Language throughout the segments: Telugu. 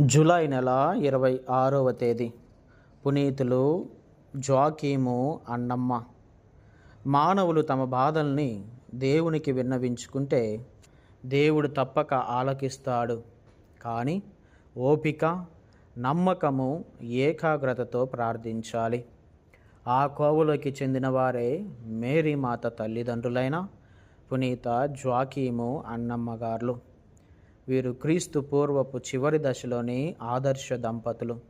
జూలై నెల ఇరవై ఆరవ తేదీ. పునీతులు జాకీము అన్నమ్మ. మానవులు తమ బాధల్ని దేవునికి విన్నవించుకుంటే దేవుడు తప్పక ఆలకిస్తాడు. కానీ ఓపిక నమ్మకము ఏకాగ్రతతో ప్రార్థించాలి. ఆ కోవులోకి చెందిన వారే మేరీ మాత తల్లిదండ్రులైన పునీత జ్వాకీము అన్నమ్మగారులు. వీరు క్రీస్తు పూర్వపు చివరి దశలోని ఆదర్శ దంపతులు.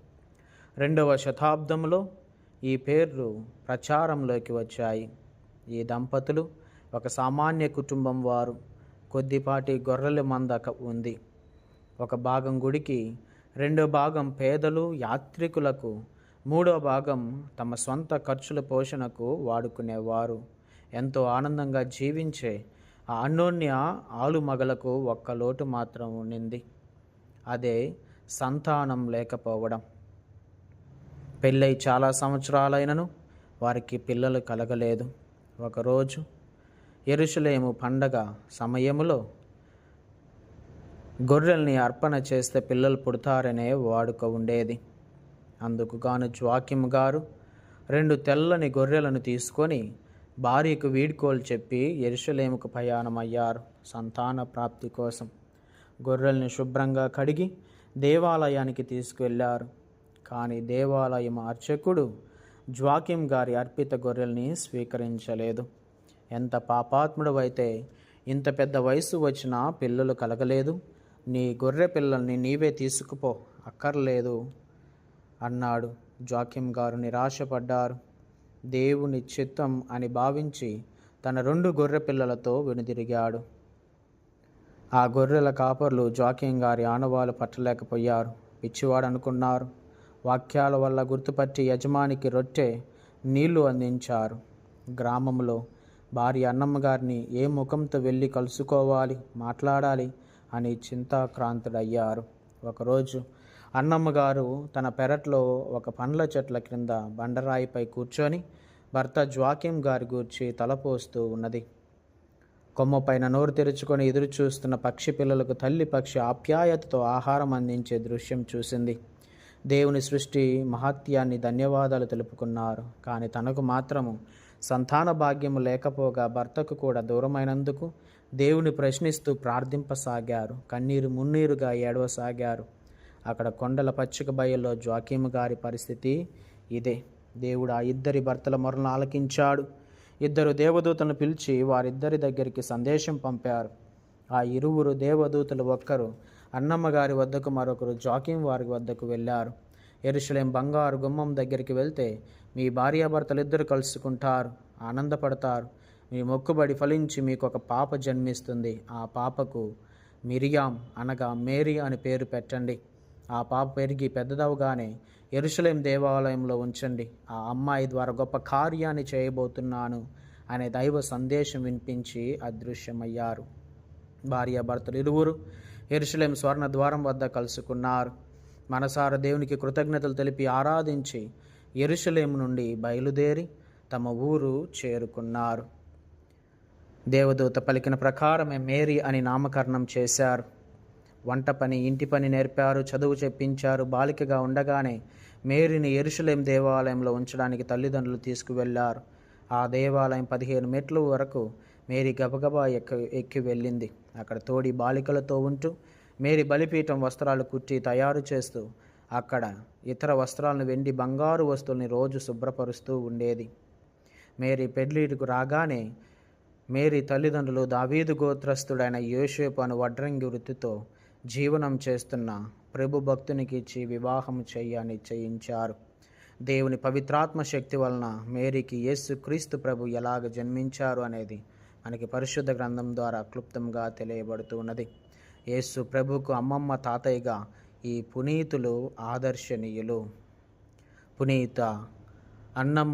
రెండవ శతాబ్దంలో ఈ పేర్లు ప్రచారంలోకి వచ్చాయి. ఈ దంపతులు ఒక సామాన్య కుటుంబం వారు. కొద్దిపాటి గొర్రెల మందక ఉంది. ఒక భాగం గుడికి రెండో భాగం పేదలు యాత్రికులకు మూడో భాగం తమ సొంత ఖర్చుల పోషణకు వాడుకునేవారు. ఎంతో ఆనందంగా జీవించే ఆ అన్యోన్య ఆలుమగలకు ఒక్క లోటు మాత్రం ఉండింది. అదే సంతానం లేకపోవడం. పెళ్ళై చాలా సంవత్సరాలైనను వారికి పిల్లలు కలగలేదు. ఒకరోజు ఎరుషులేము పండగ సమయములో గొర్రెల్ని అర్పణ చేస్తే పిల్లలు పుడతారనే వాడుక ఉండేది. అందుకు గాను జ్వాకిం గారు రెండు తెల్లని గొర్రెలను తీసుకొని భార్యకు వీడ్కోలు చెప్పి ఎరుషలేముకు ప్రయాణమయ్యారు సంతాన ప్రాప్తి కోసం. గొర్రెల్ని శుభ్రంగా కడిగి దేవాలయానికి తీసుకువెళ్ళారు కానీ దేవాలయం అర్చకుడు జ్వాకిం గారి అర్పిత గొర్రెల్ని స్వీకరించలేదు. ఎంత పాపాత్ముడవైతే ఇంత పెద్ద వయసు వచ్చినా పిల్లలు కలగలేదు. నీ గొర్రె పిల్లల్ని నీవే తీసుకుపో అక్కర్లేదు అన్నాడు. జాకిం గారు నిరాశపడ్డారు. దేవుని చిత్తం అని భావించి తన రెండు గొర్రె పిల్లలతో వెనుదిరిగాడు. ఆ గొర్రెల కాపర్లు జాకింగ్ గారి ఆనవాలు పట్టలేకపోయారు. పిచ్చివాడు అనుకున్నారు వాక్యాల వల్ల గుర్తుపట్టి యజమానికి రొట్టె నీళ్ళు అందించారు. గ్రామంలో భార్య అన్నమ్మ గారిని ఏ ముఖంతో వెళ్ళి కలుసుకోవాలి మాట్లాడాలి అని చింతాక్రాంతుడయ్యారు. ఒకరోజు అన్నమ్మ గారు తన పెరట్లో ఒక పండ్ల చెట్ల క్రింద బండరాయిపై కూర్చొని భర్త జ్వాకిం గారి గూర్చి తలపోస్తూ ఉన్నది. కొమ్మ పైన నోరు తెరుచుకొని ఎదురు చూస్తున్న పక్షి పిల్లలకు తల్లి పక్షి ఆప్యాయతతో ఆహారం అందించే దృశ్యం చూసింది. దేవుని సృష్టి మహత్యాన్ని ధన్యవాదాలు తెలుపుకున్నారు. కానీ తనకు మాత్రము సంతాన భాగ్యము లేకపోగా భర్తకు కూడా దూరమైనందుకు దేవుని ప్రశ్నిస్తూ ప్రార్థింపసాగారు. కన్నీరు మున్నీరుగా ఏడవసాగారు. అక్కడ కొండల పచ్చిక బయల్లో జ్వాకీము గారి పరిస్థితి ఇదే. దేవుడు ఆ ఇద్దరి భర్తల మొరను ఆలకించాడు. ఇద్దరు దేవదూతలను పిలిచి వారిద్దరి దగ్గరికి సందేశం పంపారు. ఆ ఇరువురు దేవదూతలు ఒక్కరు అన్నమ్మ గారి వద్దకు మరొకరు జాకీం వారి వద్దకు వెళ్ళారు. ఎరుషలేం బంగారు గుమ్మం దగ్గరికి వెళ్తే మీ భార్యాభర్తలు ఇద్దరు కలుసుకుంటారు. ఆనందపడతారు. మీ మొక్కుబడి ఫలించి మీకు ఒక పాప జన్మిస్తుంది. ఆ పాపకు మిరియాం అనగా మేరీ అని పేరు పెట్టండి. ఆ పాప పెరిగి పెద్దదవగానే ఎరుసలేం దేవాలయంలో ఉంచండి. ఆ అమ్మాయి ద్వారా గొప్ప కార్యాన్ని చేయబోతున్నాను అనే దైవ సందేశం వినిపించి అదృశ్యమయ్యారు. భార్యాభర్తలు ఇరువురు ఎరుసలేం స్వర్ణ ద్వారం వద్ద కలుసుకున్నారు. మనసార దేవునికి కృతజ్ఞతలు తెలిపి ఆరాధించి ఎరుసలేం నుండి బయలుదేరి తమ ఊరు చేరుకున్నారు. దేవదూత పలికిన ప్రకారమే మేరీ అని నామకరణం చేశారు. వంట పని ఇంటి పని నేర్పారు చదువు చెప్పించారు బాలికగా ఉండగానే మేరీని ఎరుషలేం దేవాలయంలో ఉంచడానికి తల్లిదండ్రులు తీసుకువెళ్ళారు ఆ దేవాలయం పదిహేను మెట్ల వరకు మేరీ గబగబా ఎక్క ఎక్కి వెళ్ళింది. అక్కడ తోడి బాలికలతో ఉంటూ మేరీ బలిపీఠం వస్త్రాలు కుట్టి తయారు చేస్తూ అక్కడ ఇతర వస్త్రాలను వెండి బంగారు వస్తువుల్ని రోజు శుభ్రపరుస్తూ ఉండేది. మేరీ పెళ్ళిటికు రాగానే మేరీ తల్లిదండ్రులు దావీదు గోత్రస్తుడైన యోషేపు అను వడ్రంగి వృత్తితో జీవనం చేస్తున్న ప్రభు భక్తునికి ఇచ్చి వివాహం చెయ్య నిశ్చయించారు. దేవుని పవిత్రాత్మ శక్తి వలన మేరీకి యేసు క్రీస్తు ప్రభు ఎలాగ జన్మించారు అనేది మనకి పరిశుద్ధ గ్రంథం ద్వారా క్లుప్తంగా తెలియబడుతూ ఉన్నది. యేసు ప్రభుకు అమ్మమ్మ తాతయ్యగా ఈ పునీతులు ఆదర్శనీయులు. పునీత అన్నమ్మ